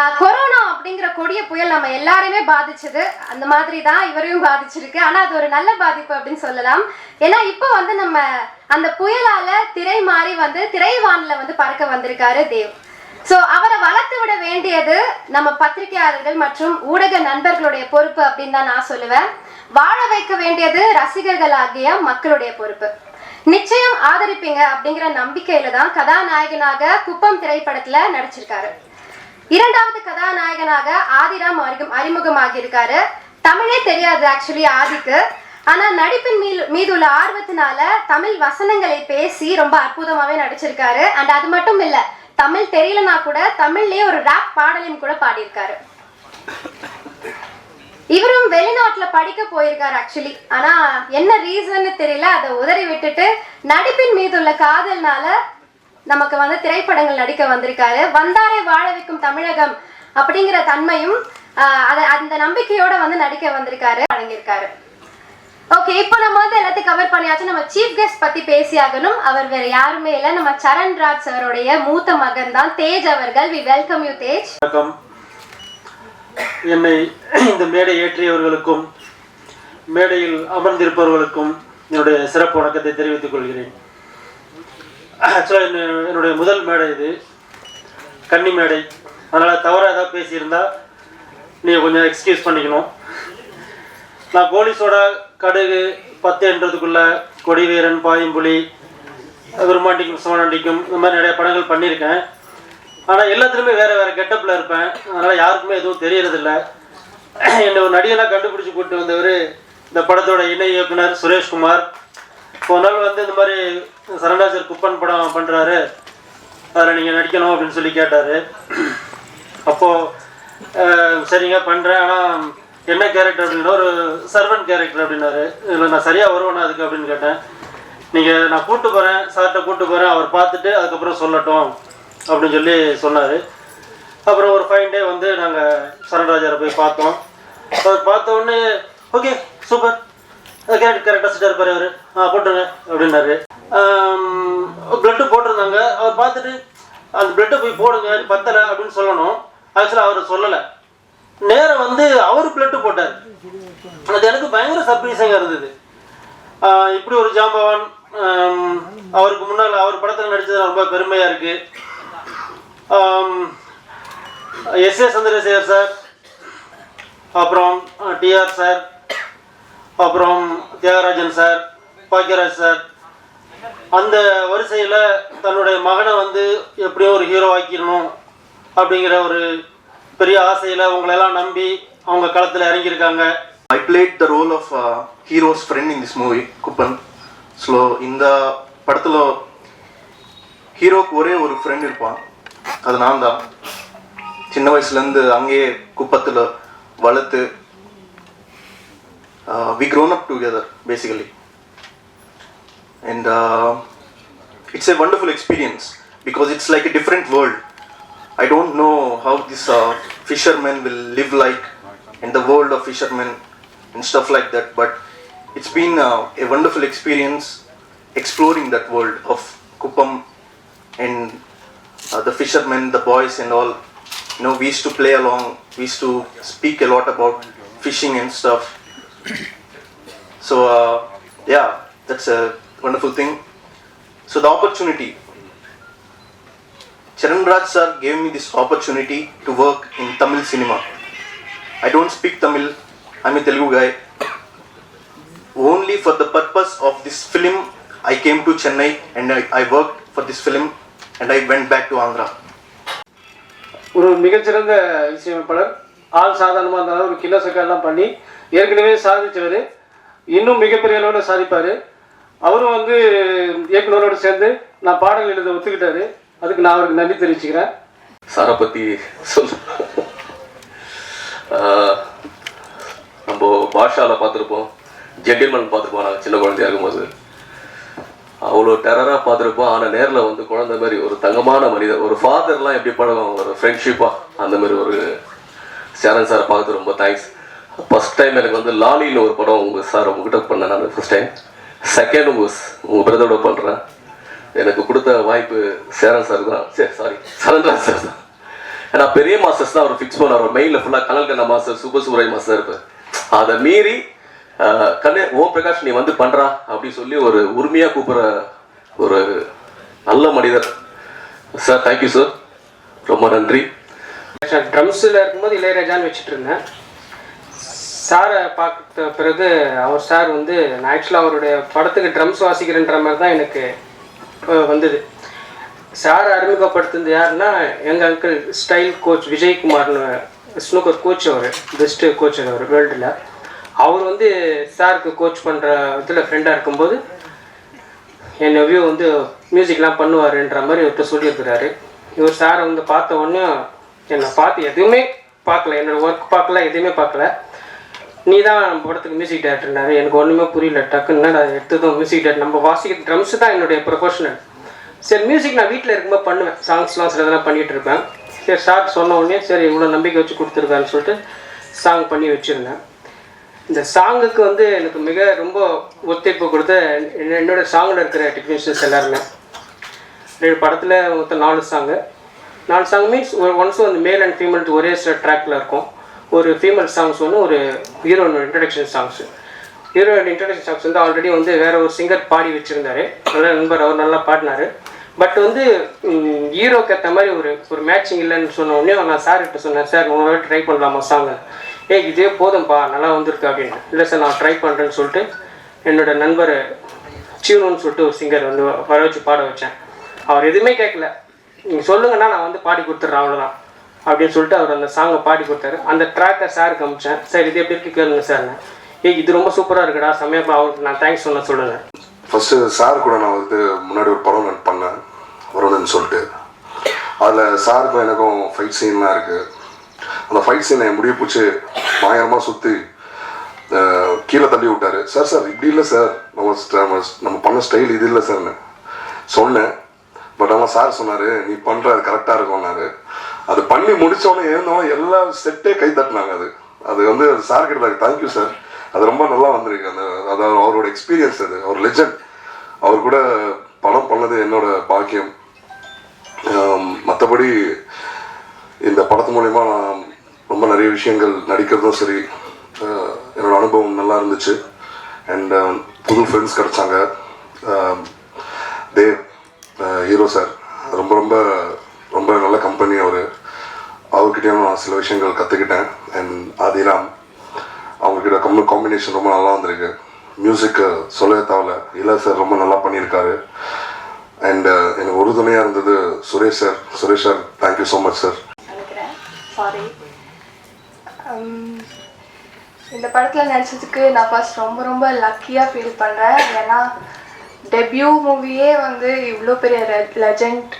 Corona அப்படிங்கிற கொடிய புயல் நம்ம எல்லாரையுமே பாதிச்சது. அந்த மாதிரி தான் இவரையும் பாதிச்சிருக்கு. ஆனா அது ஒரு நல்ல பாதிப்பு அப்படின்னு சொல்லலாம். ஏன்னா இப்போ வந்து நம்ம அந்த புயலால திரை மாறி வந்து திரைவானில் வந்து பறக்க வந்திருக்காரு தேவ். ஸோ அவரை வளர்த்து விட வேண்டியது நம்ம பத்திரிகையாளர்கள் மற்றும் ஊடக நண்பர்களுடைய பொறுப்பு அப்படின்னு தான் நான் சொல்லுவேன். வாழ வைக்க வேண்டியது ரசிகர்களாகிய மக்களுடைய பொறுப்பு. நிச்சயம் ஆதரிப்பீங்க அப்படிங்கிற நம்பிக்கையில தான் கதாநாயகனாக குப்பம் திரைப்படத்துல நடிச்சிருக்காரு. இரண்டாவது கதாநாயகனாக ஆதிராம் அறிமுகம் அறிமுகமாகி இருக்காரு தமிழே தெரியாது ஆக்சுவலி ஆதிக்கு. ஆனா நடிப்பின் மீது மீதுள்ள ஆர்வத்தினால தமிழ் வசனங்களை பேசி ரொம்ப அற்புதமாவே நடிச்சிருக்காரு. அண்ட் அது மட்டும் இல்ல தமிழ் தெரியலனா கூட தமிழ்லயே ஒரு ரேப் பாடலையும் கூட பாடியிருக்காரு. இவரும் வெளிநாட்டுல படிக்க போயிருக்காரு ஆக்சுவலி ஆனா என்ன ரீசன்னு தெரியல அதை உதறி விட்டுட்டு நடிப்பின் மீதுள்ள காதல்னால நமக்கு வந்து திரைப்படங்கள் நடிக்க வந்திருக்காரு. வந்தாரை வாழ வைக்கும் தமிழகம் அப்படிங்கிற தன்மையும் ஆஹ், அந்த நம்பிக்கையோட வந்து நடிக்க வந்திருக்காரு வழங்கியிருக்காரு. ஓகே இப்போ நம்ம வந்து எல்லாத்தையும் கவர் பண்ணியாச்சு. நம்ம சீஃப் கெஸ்ட் பத்தி பேசியாகணும் அவர் வேற யாருமே இல்லை. நம்ம சரண் ராஜ் அவருடைய மூத்த மகன் தான். தேஜ் அவர்கள் வி வெல்கம் யூ தேஜ். வணக்கம். என்னை இந்த மேடை ஏற்றியவர்களுக்கும் மேடையில் அமர்ந்திருப்பவர்களுக்கும் என்னுடைய சிறப்பு வணக்கத்தை தெரிவித்துக் கொள்கிறேன். ஆக்சுவலாக என்னுடைய முதல் மேடை இது. கன்னி மேடை. அதனால் தவறாக ஏதாவது பேசியிருந்தா நீங்கள் கொஞ்சம் எக்ஸ்கியூஸ் பண்ணிக்கணும். நான் போலீஸோட கடுகு பத்துன்றதுக்குள்ள கொடிவீரன் பாயம்புலி விரும்மாண்டிக்கும் சுமனாண்டிக்கும் இந்த மாதிரி நிறைய படங்கள் பண்ணியிருக்கேன். ஆனால் எல்லாத்துலேயுமே வேறு வேறு கெட்டப்பில் இருப்பேன். அதனால் யாருக்குமே எதுவும் தெரியறதில்ல. என்னை ஒரு நடிகனாக கண்டுபிடிச்சி கூட்டு வந்தவர் இந்த படத்தோட இணை இயக்குனர் சுரேஷ்குமார். ஒரு நாள் வந்து இந்த மாதிரி சரண்டாசர் குப்பன் படம் பண்ணுறாரு அதில் நீங்கள் நடிக்கணும் அப்படின்னு சொல்லி கேட்டார். அப்போது சரிங்க பண்ணுறேன் ஆனால் என்ன கேரக்டர் அப்படின்னா ஒரு சர்வன் கேரக்டர் அப்படின்னாரு. இல்லை நான் சரியாக வருவேன் அதுக்கு அப்படின்னு கேட்டேன். நீங்கள் நான் கூப்பிட்டு போகிறேன் சார்கிட்ட கூப்பிட்டு போகிறேன் அவர் பார்த்துட்டு அதுக்கப்புறம் சொல்லட்டும் அப்படின்னு சொல்லி சொன்னார். அப்புறம் ஒரு ஃபைவ் டே வந்து நாங்கள் சரண்ராஜரை போய் பார்த்தோம். அவர் பார்த்த உடனே ஓகே சூப்பர் கேரக்டர் கரெக்டாக சிட்டாக இருப்பார் அவர்? போட்டுருங்க அப்படின்னாரு. பிளட்டு போட்டிருந்தாங்க. அவர் பார்த்துட்டு அந்த பிளட்டை போய் போடுங்க பத்தலை அப்படின்னு சொல்லணும். ஆக்சுவலாக அவர் சொல்லலை. நேரம் வந்து அவர் பிளட்டு போட்டார். அது எனக்கு பயங்கர சர்ப்ரைஸாக இருந்தது. இப்படி ஒரு ஜாம்பவான் அவருக்கு முன்னால் அவர் படத்தில் நடித்தது ரொம்ப பெருமையாக இருக்குது எஸ் ஏ சந்திரசேகர் சார் அப்புறம் டிஆர் சார் அப்புறம் தியாகராஜன் சார் பாக்கியராஜ் சார். அந்த வரிசையில் தன்னுடைய மகனை வந்து எப்படியும் ஒரு ஹீரோ ஆக்கிடணும் அப்படிங்கிற ஒரு பெரிய ஆசையில் உங்களெல்லாம் நம்பி அவங்க களத்தில் இறங்கியிருக்காங்க. I played the role of hero's friend in this movie Kuppan so இந்த படத்தில் ஹீரோக்கு ஒரே ஒரு ஃப்ரெண்ட் இருப்பான். அது நான் தான் சின்ன வயசுலேருந்து அங்கேயே குப்பத்தில் வளர்த்து we grown up together basically and uh, it's a wonderful experience because it's like a different world I don't know how this uh, fishermen will live like in the world of fishermen and stuff like that. But it's been uh, a wonderful experience exploring that world of Kupam and uh, the fishermen, the boys, and all. You know, we used to play along. We used to speak a lot about fishing and stuff. So uh, yeah, that's a wonderful thing. So the opportunity Charan Raj sir gave me this opportunity to work in Tamil cinema. I don't speak Tamil, I'm a Telugu guy. Only for the purpose of this film, I came to Chennai and I, I worked for this film and I went back to Andhra. ஒரு மிகச்சிறந்த இசையமைப்பாளர் ஆள் சாதாரணமாக இருந்தாலும் ஒரு kilo எல்லாம் பண்ணி ஏற்கனவே சாதிச்சவர். இன்னும் மிகப்பெரிய அளவில் சாதிப்பார். அவரும் வந்து இயக்குநரோடு சேர்ந்து நான் பாடல் எழுத ஒத்துக்கிட்டாரு. அதுக்கு நான் அவருக்கு நன்றி தெரிவிச்சுக்கிறேன். சாரை பற்றி சொல். நம்ம பாஷாவில் பார்த்துருப்போம். ஜென்டில்மேன் பார்த்துருப்போம். நாங்கள் சின்ன குழந்தையாகும் இருக்கும்போது. அவ்வளோ டெரராக பார்த்துருப்போம். ஆனால் நேரில் வந்து குழந்த மாதிரி ஒரு தங்கமான மனிதர் ஒரு ஃபாதர்லாம் எப்படி பழகும் ஒரு ஃப்ரெண்ட்ஷிப்பாக அந்த மாதிரி ஒரு சரண் சாரை பார்த்து ரொம்ப தேங்க்ஸ் ஃபஸ்ட் டைம் எனக்கு வந்து லாலின்னு ஒரு படம் உங்கள் சார் உங்ககிட்ட பண்ணேன் நான் ஃபஸ்ட் டைம் செகண்ட் உங்கள் உங்கள் பிரதரோட பண்ணுறேன் எனக்கு கொடுத்த வாய்ப்பு சேரன் சார் தான். சரி சாரி சரண்ராஜ் சார் தான். ஏன்னா பெரிய மாஸ்டர்ஸ் தான் அவர் ஃபிக்ஸ் பண்ணார். மெயினில் ஃபுல்லாக கனல் கண்ண மாஸ்டர் சூப்பர் சூப்பராய் மாஸ்டர் இருப்பார். அதை மீறி கண்ணே ஓம் பிரகாஷ் நீ வந்து பண்ணுறா அப்படின்னு சொல்லி ஒரு உரிமையாக கூப்பிட்ற ஒரு நல்ல மனிதர். சார் தேங்க்யூ சார் ரொம்ப நன்றி. ட்ரம்ஸில் இருக்கும்போது இளையராஜான்னு வச்சுட்டு இருந்தேன் சாரை பார்த்த பிறகு அவர் சார் வந்து நான் ஆக்சுவலாக அவருடைய படத்துக்கு ட்ரம்ஸ் வாசிக்கிறேன்ற மாதிரி தான் எனக்கு வந்தது. சார் அறிமுகப்படுத்துனது யாருன்னா எங்கள் அங்கிள் ஸ்டைல் கோச் விஜய்குமார்னு ஸ்னூக்கர் கோச் அவர் பெஸ்ட்டு கோச் அவர் வேர்ல்டில் அவர் வந்து சாருக்கு கோச் பண்ணுற இதில் ஃப்ரெண்டாக இருக்கும்போது என் நெவ்யூ வந்து மியூசிக்லாம் பண்ணுவாருன்ற மாதிரி இவர்கிட்ட சொல்லியிருக்கிறாரு. இவர் சாரை வந்து பார்த்த உடனே என்னை பார்த்து எதுவுமே பார்க்கல. என்னோட ஒர்க் பார்க்கல எதுவுமே பார்க்கல. நீ தான் நம்ம படத்துக்கு மியூசிக் டேரக்டர்னாரு எனக்கு ஒன்றுமே புரியல. டக்குன்னு நான் எடுத்ததும் மியூசிக் டேரக்டர் நம்ம வாசிக்கிற ட்ரம்ஸ் தான் என்னுடைய ப்ரொஃபஷனல் சரி மியூசிக் நான் வீட்டில் இருக்கும்போது பண்ணுவேன். சாங்ஸ்லாம் சில இதெல்லாம் பண்ணிகிட்டு இருப்பேன். சரி சார் சொன்ன உடனே சரி இவ்வளோ நம்பிக்கை வச்சு கொடுத்துருக்கான்னு சொல்லிட்டு சாங் பண்ணி வச்சுருந்தேன். இந்த சாங்குக்கு வந்து எனக்கு மிக ரொம்ப ஒத்துழைப்பு கொடுத்த என்னோட சாங்கில் இருக்கிற டெக்னீஷியன்ஸ் எல்லாருமே. ரெண்டு படத்தில் மொத்தம் நாலு சாங்கு நாலு சாங் மீன்ஸ் ஒரு ஒன்ஸ் வந்து மேல் அண்ட் ஃபீமேல் ஒரே ட்ராக்ல இருக்கும். ஒரு ஃபீமேல் சாங்ஸ் ஒன்று ஒரு ஹீரோனோட introduction songs heroine introduction songs வந்து ஆல்ரெடி வந்து வேற ஒரு சிங்கர் பாடி வச்சிருந்தாரு. நல்ல நண்பர் அவர் நல்லா பாடினாரு. பட் வந்து ஹீரோக்கு ஏற்ற மாதிரி ஒரு ஒரு மேட்சிங் இல்லைன்னு சொன்ன உடனே நான் சார் கிட்ட சொன்னேன் சார் உங்களை ட்ரை பண்ணலாமா சாங் ஏ இதே போதும்பா நல்லா வந்திருக்கு அப்படின்னு. இல்லை சார் நான் ட்ரை பண்ணுறேன்னு சொல்லிட்டு என்னோட நண்பர் சீனுன்னு சொல்லிட்டு ஒரு சிங்கர் வந்து வர வச்சு பாட வச்சேன். அவர் எதுவுமே கேட்கல நீங்கள் சொல்லுங்கன்னா நான் வந்து பாடி கொடுத்துட்றேன் அவ்வளோதான் அப்படின்னு சொல்லிட்டு அவர் அந்த சாங்கை பாடி கொடுத்தாரு. அந்த ட்ராக்கை சாருக்கு அமிச்சேன் சார் இது எப்படி இருக்கு? கேளுங்க சார் ஏ இது ரொம்ப சூப்பராக இருக்குடா. செம்மையாக அவருக்கு நான் தேங்க்ஸ் சொன்ன சொல்லுங்கள் ஃபஸ்ட்டு சார் கூட நான் வந்து முன்னாடி ஒரு படம் நான் பண்ணேன். வருணன் சொல்லிட்டு. அதில் சாருக்கும் எனக்கும் ஃபைட் சீன்லாம் இருக்குது அந்த ஃபைட் சீனை முடிய பிடிச்சி பயங்கரமாக சுற்றி கீழே தள்ளி விட்டாரு. சார் சார் இப்படி இல்லை சார் நம்ம நம்ம நம்ம பண்ண ஸ்டைல் இது இல்லை சார்னு சொன்னேன். பட் ஆனால் சார் சொன்னார் நீ பண்ணுற அது கரெக்டாக இருக்கும்னாரு அது பண்ணி முடித்தோடனே எழுந்தோடனே எல்லா செட்டே கை தட்டினாங்க அது. அது வந்து சார் கிட்ட தேங்க்யூ சார் அது ரொம்ப நல்லா வந்திருக்கு. அந்த அதாவது அவரோட எக்ஸ்பீரியன்ஸ் அது. அவர் லெஜண்ட் அவர் கூட படம் பண்ணது என்னோட பாக்கியம். மற்றபடி இந்த படத்து மூலயமா நான் ரொம்ப நிறைய விஷயங்கள் நடிக்கிறதும் சரி என்னோட அனுபவம் நல்லா இருந்துச்சு. அண்ட் புது ஃப்ரெண்ட்ஸ் கிடச்சாங்க. தேவ் ஹீரோ சார் ரொம்ப ரொம்ப ரொம்ப நல்ல கம்பெனி அவர். அவர்கிட்டயும் நான் சில விஷயங்கள் கற்றுக்கிட்டேன் அண்ட் ஆதிராம் அவங்கக்கிட்ட கம்ப காம்பினேஷன் ரொம்ப நல்லா வந்திருக்கு. மியூசிக்கு சொல்லவே தேவையில்ல. இல்லை சார் ரொம்ப நல்லா பண்ணியிருக்காரு. அண்ட் எனக்கு உறுதுணையாக இருந்தது Suresh sir Suresh sir thank you so much sir sorry இந்த படத்தில் நடிச்சதுக்கு நான் ஃபர்ஸ்ட் ரொம்ப ரொம்ப லக்கியாக ஃபீல் பண்ணுறேன் ஏன்னா டெபியூ மூவியே வந்து இவ்வளோ பெரிய லெஜண்ட்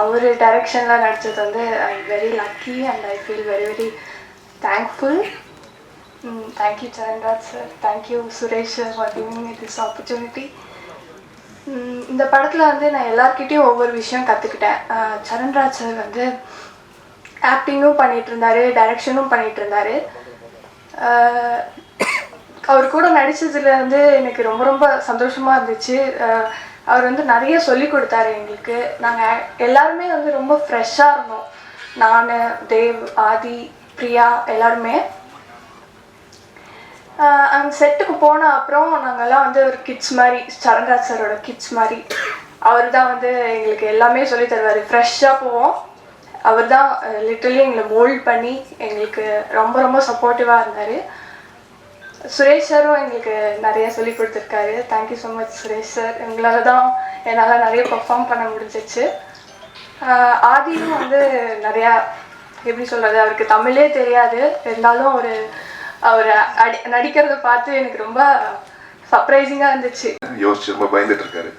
அவர் டைரக்ஷனில் நடித்தது வந்து I very lucky and I feel very very thankful thank you Saranraj sir thank you Suresh sir for giving me this opportunity இந்த படத்தில் வந்து நான் எல்லாருக்கிட்டேயும் ஒவ்வொரு விஷயம் கற்றுக்கிட்டேன் சரண்ராஜ் சார் வந்து ஆக்டிங்கும் பண்ணிகிட்டு இருந்தார் டைரக்ஷனும் பண்ணிகிட்டு இருந்தார். அவர் கூட நடித்ததில் வந்து எனக்கு ரொம்ப ரொம்ப சந்தோஷமா இருந்துச்சு. அவர் வந்து நிறைய சொல்லி கொடுத்தாரு எங்களுக்கு. நாங்கள் எல்லாருமே வந்து ரொம்ப ஃப்ரெஷ்ஷாக இருந்தோம். நான் தேவ் ஆதி பிரியா எல்லாருமே. அந்த செட்டுக்கு போன அப்புறம் நாங்கெல்லாம் வந்து ஒரு கிட்ஸ் மாதிரி சரண்ராஜ் சாரோட கிட்ஸ் மாதிரி. அவர் தான் வந்து எங்களுக்கு எல்லாமே சொல்லி தருவார். ஃப்ரெஷ்ஷாக போவோம். அவர் தான் லிட்டரலி எங்களை மோல்ட் பண்ணி எங்களுக்கு ரொம்ப ரொம்ப சப்போர்ட்டிவாக இருந்தார். சுரேஷ் சாரும் எங்களுக்கு நிறைய சொல்லி கொடுத்துருக்காரு. Thank you so much Suresh sir. எங்களால் தான் என்னால் நிறைய பர்ஃபார்ம் பண்ண முடிஞ்சிச்சு. ஆதியும் வந்து நிறையா எப்படி சொல்கிறது அவருக்கு தமிழே தெரியாது. இருந்தாலும் ஒரு அவர் அடி நடிக்கிறத பார்த்து எனக்கு ரொம்ப சர்ப்ரைசிங்காக இருந்துச்சு. யோசிச்சு ரொம்ப பயந்துட்டு இருக்காரு.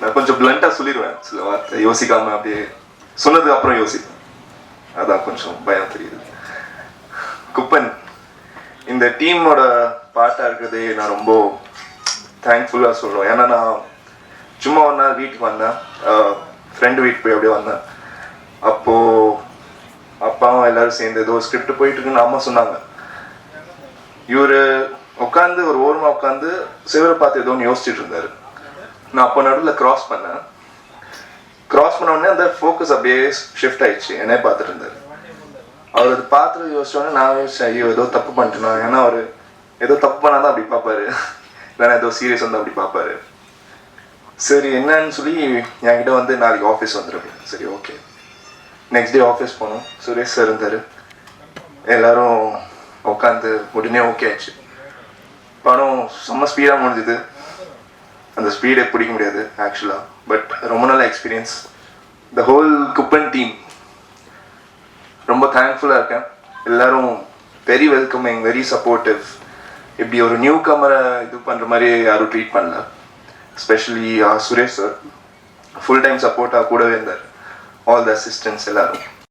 நான் கொஞ்சம் பிளண்டாக சொல்லிடுவேன். சில வார்த்தை யோசிக்காம அப்படியே சொன்னது அப்புறம் யோசிப்பேன். அதான் கொஞ்சம் பயம் தெரியுது. குப்பன் இந்த டீமோட பார்ட்டாக இருக்கிறதே நான் ரொம்ப தேங்க்ஃபுல்லாக சொல்கிறேன் ஏன்னா நான் சும்மா ஒரு நாள் வீட்டுக்கு வந்தேன். ஃப்ரெண்டு வீட்டுக்கு போய் அப்படியே வந்தேன். அப்போது அப்பாவும் எல்லாரும் சேர்ந்து ஏதோ ஸ்கிரிப்ட் போயிட்டு இருக்குன்னு அம்மா சொன்னாங்க. இவர் உட்காந்து ஒரு ஓரமாக உட்காந்து சிவரை பார்த்து ஏதோ ஒன்று யோசிச்சுட்டு இருந்தார். நான் அப்போ நடுவில் க்ராஸ் பண்ணேன். க்ராஸ் பண்ண உடனே அந்த ஃபோக்கஸ் அப்படியே ஷிஃப்ட் ஆயிடுச்சு. என்னைய பார்த்துட்டு இருந்தார். அவர் அது பார்த்துட்டு யோசிச்சோடனே நான் யோசிச்சேன் ஐயோ ஏதோ தப்பு பண்ணிட்டேனா? ஏன்னா அவர் ஏதோ தப்பு பண்ணாதான் அப்படி பார்ப்பாரு. இல்லைன்னா ஏதோ சீரியஸ் வந்து அப்படி பார்ப்பாரு. சரி என்னன்னு சொல்லி என்கிட்ட வந்து நாளைக்கு ஆஃபீஸ் வந்துருப்பேன் சரி ஓகே நெக்ஸ்ட் டே ஆஃபீஸ் போனோம். சுரேஷ் சார் இருந்தார். எல்லாரும் உட்காந்து உடனே ஓகே ஆச்சு. படம் செம்ம ஸ்பீடாக முடிஞ்சுது. அந்த ஸ்பீடை பிடிக்க முடியாது ஆக்சுவலாக பட் ரொம்ப நல்ல experience the whole Kuppan team ரொம்ப தேங்க்ஃபுல்லாக இருக்கேன். எல்லோரும் வெரி வெல்கமிங் வெரி சப்போர்ட்டிவ் இப்படி ஒரு நியூ கமரை இது பண்ணுற மாதிரி யாரும் ட்ரீட் பண்ணல. Specially Suresh sir full time சப்போர்ட்டாக கூடவே இருந்தார். ஆல் த அசிஸ்டன்ஸ் எல்லோரும்.